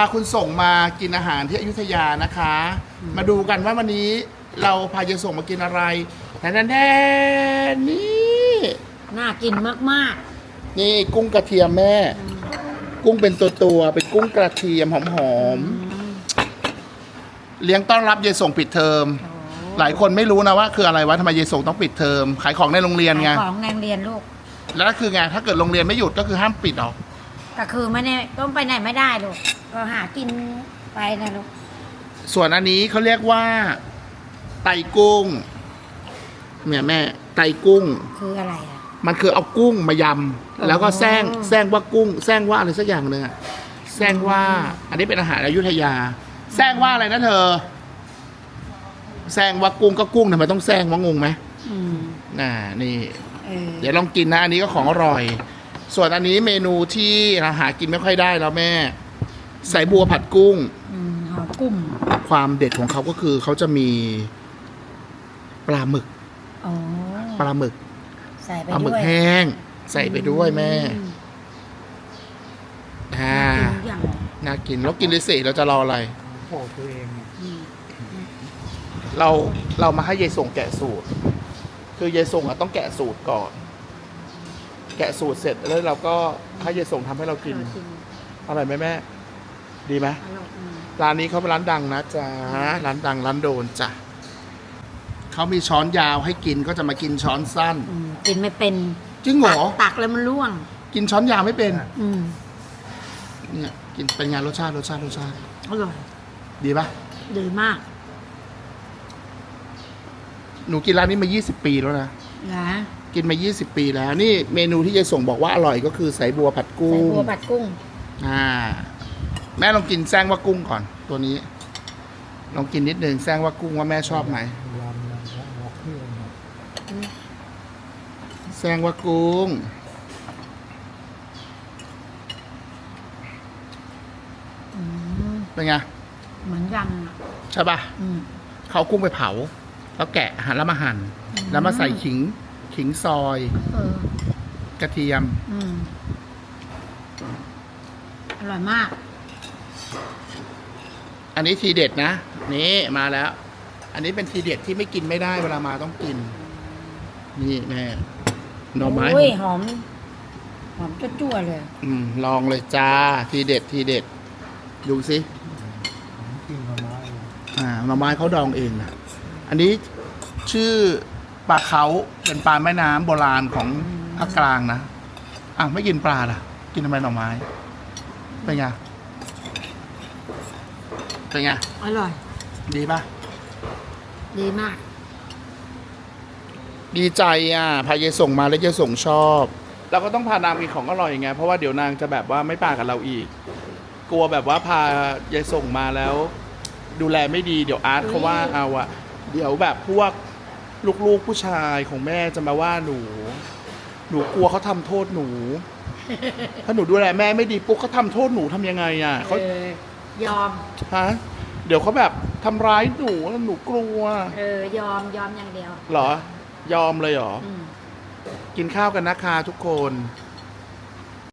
าคุณส่งมากินอาหารที่อยุธยานะคะ มาดูกันว่าวันนี้เราพายายส่งมากินอะไรแต่แน่ๆนี่น่ากินมากนี่กุ้งกระเทียมแม่ กุ้งเป็นตัวตัวๆเป็นกุ้งกระเทียมหอมๆอืมๆเลี้ยงต้อนรับยายส่งปิดเทอมโอ้หลายคนไม่รู้นะว่าคืออะไรวะทำไมยายส่งต้องปิดเทอม ขายของในโรงเรียนไงขายของในโรงเรียนลูก แล้วคือไงถ้าเกิดโรงเรียนไม่หยุดก็คือห้ามปิดหรอก็ คือไม่ได้ต้องไปไหนไม่ได้ลูกก็หากินไปนะลูกส่วนอันนี้เขาเรียกว่า ไตกุ้งเนี่ยแม่ไตกุ้ง คืออะไรอะ มันคือเอากุ้งมายำแล้วก็แซงแซงว่ากุ้งแซงว่าอะไรสักอย่างหนึ่งอะแซงว่า อันนี้เป็นอาหารอยุธยาแซงว่าอะไรนะเธอแซงว่ากุ้งก็กุ้งทำไมต้องแซงว่างงไหมอืมน่านี่ เออเดี๋ยวลองกินนะ อันนี้ก็ของอร่อย ส่วนอันนี้เมนูที่เราหากินไม่ค่อยได้แล้วแม่ใส่บัวผัดกุ้ง อืมหอมกุ้มความเด็ดของเขาก็คือเขาจะมีปลาหมึก อ๋อปลาหมึกใส่ไปปลาหมึด้กวยแห้ง ใส่ไปด้วยแม่อืมอ่ากินทุกอย่างน่ากินแล้วกินเลยสิเราจะรออะไรโอ้ตัวเองเนี่ยอืมเราเรามาให้ยายส่งแกะสูตร คือยายส่งอะต้องแกะสูตรก่อน แกะสูตรเสร็จแล้วเราก็ให้ยายส่งทำให้เรากินอร่อยจริงอร่อยไหมแม่ ดีไหม อร่อยอืมร้านนี้เขาเป็นร้านดังนะจ๊ะ ร้านดังร้านโดนจ้ะเขามีช้อนยาวให้กินก็จะมากินช้อนสั้น อืมกินไม่เป็นจริงเหรอ ตักตักแล้วมันร่วง กินช้อนยาวไม่เป็น อืมเนี่ย กินเป็นไงานรสชาติรสชาติรสชาติ อร่อยดีปะดีมาก หนูกินร้านนี้มา 20 ปีแล้วนะ นะกินมา 20 ปีแล้ว นี่เมนูที่ยายส่งบอกว่าอร่อยก็คือใส่บัวผัดกุ้ใส่งบัวผัดกุ้ง อ่า แม่ลองกินแซงว่ากุ้งก่อน ตัวนี้ ลองกินนิดนึงแซงว่ากุ้งว่าแม่ชอบไหมยำแล้วออกเครื่องเนี่ยแซงว่ากุ้ง อืมเป็นไงเหมือนยำอะใช่ปะอืมเขาเอากุ้งไปเผา แล้วแกะหั่นแล้วมาหั่นแล้วมาใส่ขิงขิงซอย เออกระเทียม อืมอร่อยมาก อันนี้ทีเด็ดนะนี่มาแล้ว อันนี้เป็นทีเด็ดที่ไม่กินไม่ได้เวลามาต้องกิน นี่แม่หน่อไม้โอ้ยหอม หอมจั่วๆเลย อืมลองเลยจ้าทีเด็ดทีเด็ด ดูสิผมกินมาไม้เลยอ่าหน่อไม้เขาดองเองนะ อันนี้ชื่อปลาเขาเป็นปลาแม่น้ำโบราณของภาคกลางนะอะไม่กินปลาล่ะ กินทำไมหน่อไม้เป็นไงเป็นไงอร่อย ดีปะดีมาก ดีใจอะ พายายส่งมาแล้วยายส่งชอบ เราก็ต้องพานางกินของอร่อยไง เพราะว่าเดี๋ยวนางจะแบบว่าไม่ปากับเราอีก กลัวแบบว่าพายายส่งมาแล้ว ดูแลไม่ดีเดี๋ยวอาร์ตเขาว่าเอาอะ เดี๋ยวแบบพวกลูกๆผู้ชายของแม่จะมาว่าหนู หนูกลัวเขาทำโทษหนู ถ้าหนูดูแลแม่ไม่ดีปุ๊บเขาทำโทษหนูทำยังไงอะเขาเออยอม ฮะเดี๋ยวเขาแบบทำร้ายหนูแล้วหนูกลัวเออยอมยอมอย่างเดียวเหรอ ยอมเลยเหรอ อืม กินข้าวกันนะคะทุกคนอ